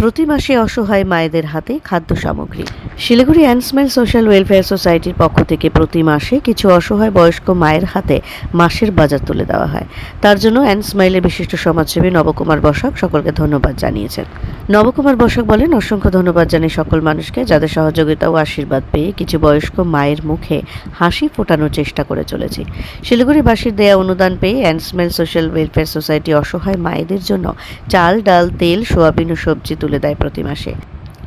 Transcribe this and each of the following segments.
প্রতি মাসে অসহায় মায়েদের হাতে খাদ্য সামগ্রী। শিলিগুড়ি অ্যান্ডসমেল সোশ্যাল ওয়েলফেয়ার সোসাইটির পক্ষ থেকে প্রতি মাসে কিছু অসহায় বয়স্ক মায়ের হাতে মাসের বাজার তুলে দেওয়া হয়। তার জন্য অ্যান্ডসমাইলের বিশিষ্ট সমাজসেবী নবকুমার বসাক সকলকে ধন্যবাদ জানিয়েছেন। নবকুমার বসাক বলেন, অসংখ্য ধন্যবাদ জানাই সকল মানুষকে যাদের সহযোগিতা ও আশীর্বাদ পেয়ে কিছু বয়স্ক মায়ের মুখে হাসি ফোটানোর চেষ্টা করে চলেছি। শিলিগুড়িবাসীর দেয়া অনুদান পেয়ে অ্যান্ডসমেল সোশ্যাল ওয়েলফেয়ার সোসাইটি অসহায় মায়েদের জন্য চাল, ডাল, তেল, সোয়াবিন ও সবজি তুলে দেয় প্রতি মাসে।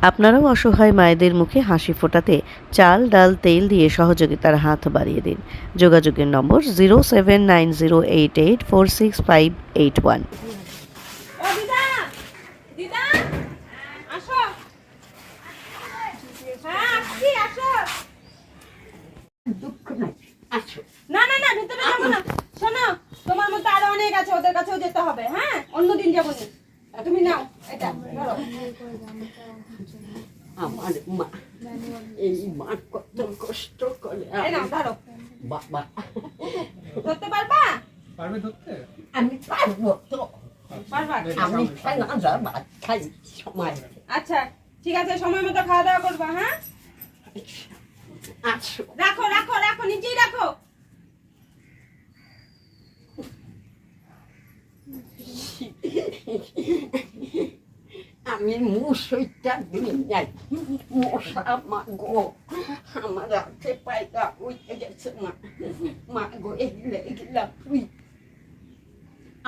আপনারাও অসহায় মায়েদের মুখে হাসি ফোটাতে চাল, ডাল, তেল দিয়ে সহযোগিতার হাত বাড়িয়ে দিন। যোগাযোগের নম্বর zero seven nine zero eight eight four six five eight one ও দিদা দিদা আসো হ্যাঁ আসছি আসো দুঃখ নাই আসো না না না ভিতরে যাব না শোনো তোমার মতো আরও অনেক আছে ওদের কাছেও যেতে হবে হ্যাঁ? অন্যদিন যাব না। তুমি নাও এটা ধরো। আমার মা এই মা কত কষ্ট করে নাও ধরো। বাবা। ধরতে পারবা? পারবে ধরতে? আমি পারব তো। পারবা? আমি ভাত খাই সময়। আচ্ছা ঠিক আছে সময় মতো খাওয়া দাওয়া করবা হ্যাঁ? আসো রাখো রাখো রাখো নিজেই রাখো। আমি মুসইটা দিই নাই মশা মা গো আমার হাতে পায়গা উঠে গেছে মা। মা গো এগুলো, এগুলা, তুই।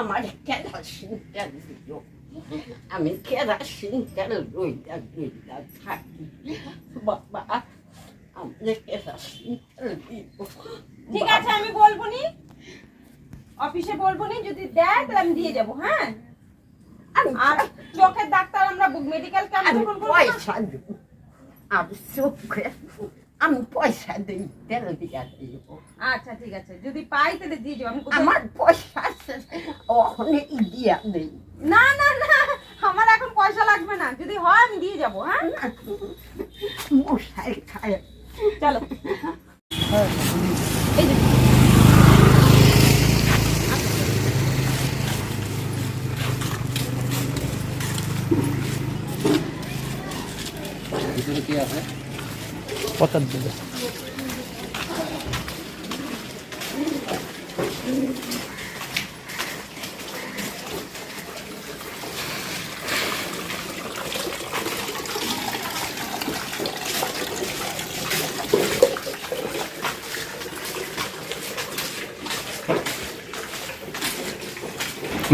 আমার কেরাসিনটা দিল আমি কেরাসিনটা লইলা লইলা থাকি। বাবা, আমি কেরাসিনটা দিব ঠিক আছে, আমি বলব নি? অফিসে বলব নি? যদি দেয় তাহলে আমি দিয়ে যাব হ্যাঁ? আর চোখের ডাক্তার আমরা বুক মেডিকেল ক্যাম্প যখন পয়সা দেব। আমি চোখে আমি পয়সা দিই তেল দিয়া দিব। আচ্ছা ঠিক আছে। যদি পাই তাহলে দিয়ে যাব আমি আমার পয়সা আছে ওখানে দিয়া দেই। না না না আমার এখন পয়সা লাগবে না। যদি হয় আমি দিয়ে যাব হ্যাঁ? মশাই খায়। চলো। ভিতরে কি আছে?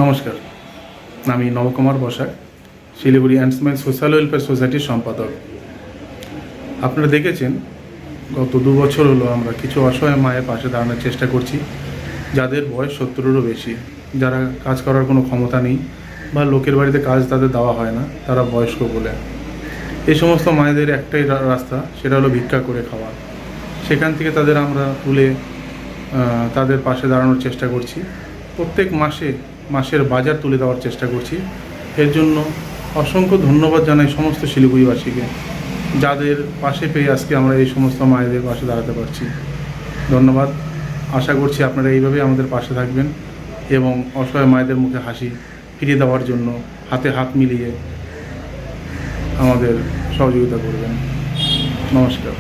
নমস্কার। আমি নবকুমার বসাক শিলিগুড়ি অ্যান্ডসম্যান সোশ্যাল ওয়েলফেয়ার সোসাইটির সম্পাদক। আপনারা দেখেছেন, গত দু বছর হলো আমরা কিছু অসহায় মায়ের পাশে দাঁড়ানোর চেষ্টা করছি, যাদের বয়স সত্তরেরও বেশি। যারা কাজ করার কোনো ক্ষমতা নেই বা লোকের বাড়িতে কাজ তাদের দেওয়া হয় না, তারা বয়স্ক বলে। এই সমস্ত মায়েদের একটাই রাস্তা, সেটা হলো ভিক্ষা করে খাওয়া। সেখান থেকে তাদের আমরা তুলে তাদের পাশে দাঁড়ানোর চেষ্টা করছি। প্রত্যেক মাসে, মাসের বাজার তুলে দেওয়ার চেষ্টা করছি। এর জন্য অসংখ্য ধন্যবাদ জানাই সমস্ত শিলিগুড়িবাসীকে। যাদের পাশে পেয়ে আজকে আমরা এই সমস্ত মায়েদের পাশে দাঁড়াতে পারছি। ধন্যবাদ। আশা করছি আপনারা এইভাবেই আমাদের পাশে থাকবেন এবং অসহায় মায়েদের মুখে হাসি ফিরিয়ে দেওয়ার জন্য হাতে হাত মিলিয়ে আমাদের সহযোগিতা করবেন। নমস্কার।